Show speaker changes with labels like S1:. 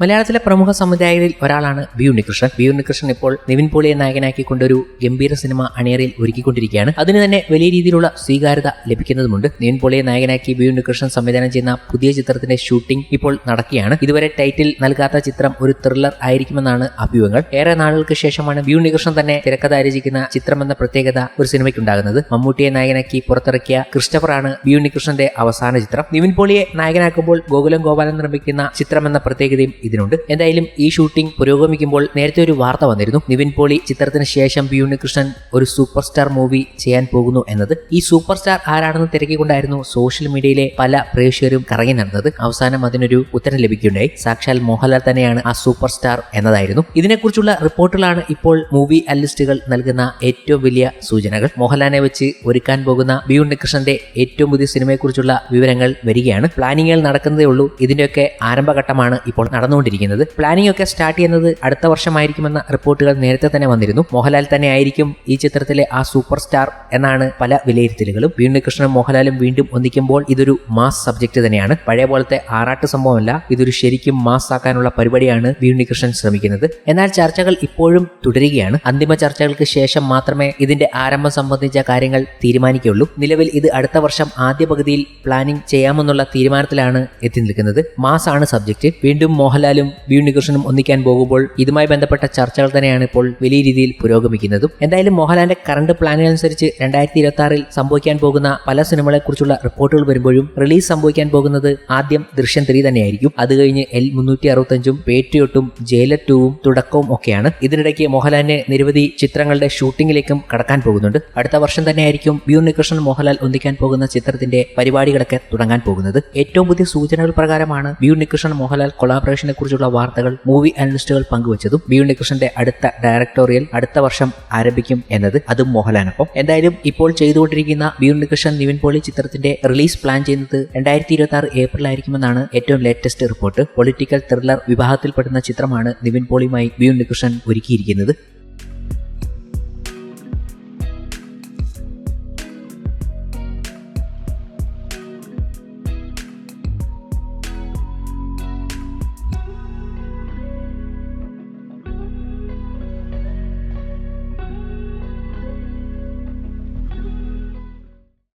S1: മലയാളത്തിലെ പ്രമുഖ സമുദായങ്ങളിൽ ഒരാളാണ് ബി ഉണ്ണികൃഷ്ണൻ. ബി ഉണ്ണികൃഷ്ണൻ ഇപ്പോൾ നിവിൻ പോളിയെ നായകനാക്കിക്കൊണ്ടൊരു ഗംഭീര സിനിമ അണിയറയിൽ ഒരുക്കിക്കൊണ്ടിരിക്കുകയാണ്. അതിന് തന്നെ വലിയ രീതിയിലുള്ള സ്വീകാര്യത ലഭിക്കുന്നതുമുണ്ട്. നിവിൻ പോളിയെ നായകനാക്കി ബി ഉണ്ണികൃഷ്ണൻ സംവിധാനം ചെയ്യുന്ന പുതിയ ചിത്രത്തിന്റെ ഷൂട്ടിംഗ് ഇപ്പോൾ നടക്കുകയാണ്. ഇതുവരെ ടൈറ്റിൽ നൽകാത്ത ചിത്രം ഒരു ത്രില്ലർ ആയിരിക്കുമെന്നാണ് അഭ്യൂഹങ്ങൾ. ഏറെ നാളുകൾക്ക് ശേഷമാണ് ബി ഉണ്ണികൃഷ്ണൻ തന്നെ തിരക്കഥ രചിക്കുന്ന ചിത്രമെന്ന പ്രത്യേകത ഒരു സിനിമയ്ക്കുണ്ടാകുന്നത്. മമ്മൂട്ടിയെ നായകനാക്കി പുറത്തിറക്കിയ ക്രിസ്റ്റഫറാണ് ബി ഉണ്ണികൃഷ്ണന്റെ അവസാന ചിത്രം. നിവിൻ പോളിയെ നായകനാക്കുമ്പോൾ ഗോകുലം ഗോപാലൻ നിർമ്മിക്കുന്ന ചിത്രമെന്ന പ്രത്യേകതയും ഇതിനുണ്ട്. എന്തായാലും ഈ ഷൂട്ടിംഗ് പുരോഗമിക്കുമ്പോൾ നേരത്തെ ഒരു വാർത്ത വന്നിരുന്നു. നിവിൻ പോളി ചിത്രത്തിന് ശേഷം ബി ഉണ്ണികൃഷ്ണൻ ഒരു സൂപ്പർ സ്റ്റാർ മൂവി ചെയ്യാൻ പോകുന്നു എന്നത്. ഈ സൂപ്പർ സ്റ്റാർ ആരാണെന്ന് തിരക്കിക്കൊണ്ടായിരുന്നു സോഷ്യൽ മീഡിയയിലെ പല പ്രേക്ഷകരും കറങ്ങി നടന്നത്. അവസാനം അതിനൊരു ഉത്തരം ലഭിക്കുകയുണ്ടായി. സാക്ഷാൽ മോഹൻലാൽ തന്നെയാണ് ആ സൂപ്പർ സ്റ്റാർ എന്നതായിരുന്നു. ഇതിനെക്കുറിച്ചുള്ള റിപ്പോർട്ടുകളാണ് ഇപ്പോൾ മൂവി അനലിസ്റ്റുകൾ നൽകുന്ന ഏറ്റവും വലിയ സൂചനകൾ. മോഹൻലാലിനെ വെച്ച് ഒരുക്കാൻ പോകുന്ന ബി ഉണ്ണികൃഷ്ണന്റെ ഏറ്റവും പുതിയ സിനിമയെക്കുറിച്ചുള്ള വിവരങ്ങൾ വരികയാണ്. പ്ലാനിങ്ങുകൾ നടക്കുന്നതേ ഉള്ളൂ. ഇതിന്റെയൊക്കെ ആരംഭഘട്ടമാണ് ഇപ്പോൾ നടന്നുകൊണ്ടിരിക്കുന്നത്. പ്ലാനിംഗ് ഒക്കെ സ്റ്റാർട്ട് ചെയ്യുന്നത് അടുത്ത വർഷമായിരിക്കുമെന്ന റിപ്പോർട്ടുകൾ നേരത്തെ തന്നെ വന്നിരുന്നു. മോഹൻലാൽ തന്നെ ആയിരിക്കും ഈ ചിത്രത്തിലെ ആ സൂപ്പർ സ്റ്റാർ എന്നാണ് പല വിലയിരുത്തലുകളും. വീണ്ടുകൃഷ്ണനും മോഹൻലാലും വീണ്ടും ഒന്നിക്കുമ്പോൾ ഇതൊരു മാസ് സബ്ജക്ട് തന്നെയാണ്. പഴയ പോലത്തെ ആറാട്ട് സംഭവമല്ല ഇതൊരു ശരിക്കും മാസ് ആക്കാനുള്ള പരിപാടിയാണ് വീണ്ടുകൃഷ്ണൻ ശ്രമിക്കുന്നത്. എന്നാൽ ചർച്ചകൾ ഇപ്പോഴും തുടരുകയാണ്. അന്തിമ ചർച്ചകൾക്ക് ശേഷം മാത്രമേ ഇതിന്റെ ആരംഭം സംബന്ധിച്ച കാര്യങ്ങൾ തീരുമാനിക്കുകയുള്ളൂ. നിലവിൽ ഇത് അടുത്ത വർഷം ആദ്യ പകുതിയിൽ പ്ലാനിംഗ് ചെയ്യാമെന്നുള്ള തീരുമാനത്തിലാണ് എത്തി നിൽക്കുന്നത്. മാസ് ആണ് സബ്ജക്ട് വീണ്ടും മോഹൻലാലും ബി ഉണ്ണികൃഷ്ണനും ഒന്നിക്കാൻ പോകുമ്പോൾ ഇതുമായി ബന്ധപ്പെട്ട ചർച്ചകൾ തന്നെയാണ് ഇപ്പോൾ വലിയ രീതിയിൽ പുരോഗമിക്കുന്നതും. എന്തായാലും മോഹൻലാലിന്റെ കറണ്ട് പ്ലാനുകൾക്കനുസരിച്ച് രണ്ടായിരത്തി ഇരുപത്തി ആറിൽ സംഭവിക്കാൻ പോകുന്ന പല സിനിമകളെക്കുറിച്ചുള്ള റിപ്പോർട്ടുകൾ വരുമ്പോഴും റിലീസ് സംഭവിക്കാൻ പോകുന്നത് ആദ്യം ദൃശ്യം ത്രീ തന്നെയായിരിക്കും. അത് കഴിഞ്ഞ് എൽ മുന്നൂറ്റി അറുപത്തഞ്ചും പേട്രിയോട്ടും ജയിലർ ടൂവും തുടക്കവും ഒക്കെയാണ്. ഇതിനിടയ്ക്ക് മോഹൻലാലിന് നിരവധി ചിത്രങ്ങളുടെ ഷൂട്ടിങ്ങിലേക്കും കടക്കാൻ പോകുന്നുണ്ട്. അടുത്ത വർഷം തന്നെയായിരിക്കും ബി ഉണ്ണികൃഷ്ണൻ മോഹൻലാൽ ഒന്നിക്കാൻ പോകുന്ന ചിത്രത്തിന്റെ പരിപാടികളൊക്കെ തുടങ്ങാൻ പോകുന്നത്. ഏറ്റവും പുതിയ സൂചനകൾ പ്രകാരമാണ് ബി ഉണ്ണികൃഷ്ണൻ മോഹൻലാൽ കൊളാബറേഷനെ കുറിച്ചുള്ള വാർത്തകൾ മൂവി അനലിസ്റ്റുകൾ പങ്കുവച്ചതും ബി ഉണ്ണികൃഷ്ണന്റെ അടുത്ത ഡയറക്ടോറിയൽ അടുത്ത വർഷം ആരംഭിക്കും എന്നത് അതും മോഹൻലാലിനൊപ്പം. എന്തായാലും ഇപ്പോൾ ചെയ്തുകൊണ്ടിരിക്കുന്ന ബി ഉണ്ണികൃഷ്ണൻ നിവിൻ പോളി ചിത്രത്തിന്റെ റിലീസ് പ്ലാൻ ചെയ്യുന്നത് രണ്ടായിരത്തി ഇരുപത്തി ആറ് ഏപ്രിലായിരിക്കുമെന്നാണ് ഏറ്റവും ലേറ്റസ്റ്റ് റിപ്പോർട്ട് പൊളിറ്റിക്കൽ ത്രില്ലർ വിഭാഗത്തിൽപ്പെടുന്ന ചിത്രമാണ് നിവിൻ പോളിയുമായി ബി ഉണ്ണികൃഷ്ണൻ ഒരുക്കിയിരിക്കുന്നത്.